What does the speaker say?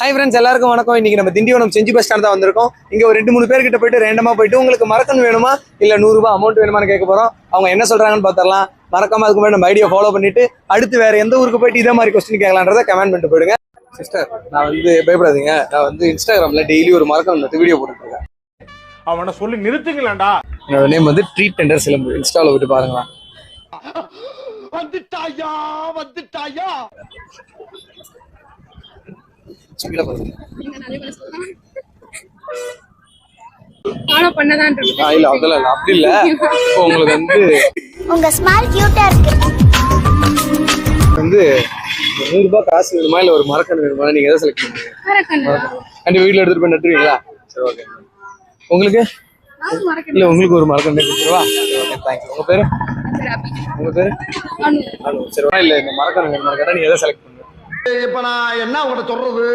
Hi friends எல்லாருக்கும் வணக்கம். இன்னைக்கு நம்ம திண்டிவனம் செஞ்சி பஸ் ஸ்டாண்ட் தான் வந்திருக்கோம். இங்க ஒரு ரெண்டு மூணு பேர்கிட்ட போயிட்டு ரேண்டமா போயிட்டு உங்களுக்கு மறக்கன் வேணுமா? இல்ல நூறு ரூபாய் அமௌண்ட் வேணுமான்னு கேட்க போறோம். அவங்க என்ன சொல்றாங்கன்னு பார்த்தரலாம் மறக்காம அதுக்கு முன்னாடி நம்ம ஐடியா ஃபாலோ பண்ணிட்டு அடுத்து வேற எந்த ஊருக்கு போயிட்டு இதே மாதிரி கொஸ்டின் கேட்கலான்றத கமெண்ட் பண்ணிட்டு போயிடுங்க. சிஸ்டர் நான் வந்து பயப்படாதீங்க. நான் வந்து இன்ஸ்டாகிராம்ல டெய்லி ஒரு மறக்கன் நட்டு வீடியோ போட்டுட்டு இருக்கேன் அவனை சொல்லி நிறுத்துங்களேன்டா. என்னோட நேம் வந்து ட்ரீட் டெண்டர் சிலம்பு. இன்ஸ்டாவில் போயிட்டு பாருங்களா வந்துட்டாயா வந்துட்டாயா? ஸ்பீடா பாருங்க. ஃபாலோ பண்ணதான் இருக்கு ஆ, இல்ல அதெல்லாம் இல்ல. அப்படி இல்ல. இப்போ உங்களுக்கு வந்து உங்க ஸ்மைல் கியூட்டா இருக்கு. வந்து ஒரு நூறு ரூபாய் காசு வேணுமா இல்ல ஒரு மரக்கன்று வேணுமா? நீங்க எதை செலக்ட் பண்ணுவீங்க கண்டிப்பா வீட்ல எடுத்துட்டு போய் நட்டுருவீங்களா? சரி ஓகே உங்களுக்கு? இல்ல உங்களுக்கு ஒரு மரக்கன்று கொடுத்துருவா ஓகே தேங்க்யூ உங்க பேரு? உங்க பேரு? அனு. ஹலோ சரி இல்ல இந்த மரக்கன்று வேணுமா கேட்டா நீங்க எதை செலக்ட் பண்ணுவீங்க இப்ப நான் என்ன உங்கள்ட்ட சொல்றது?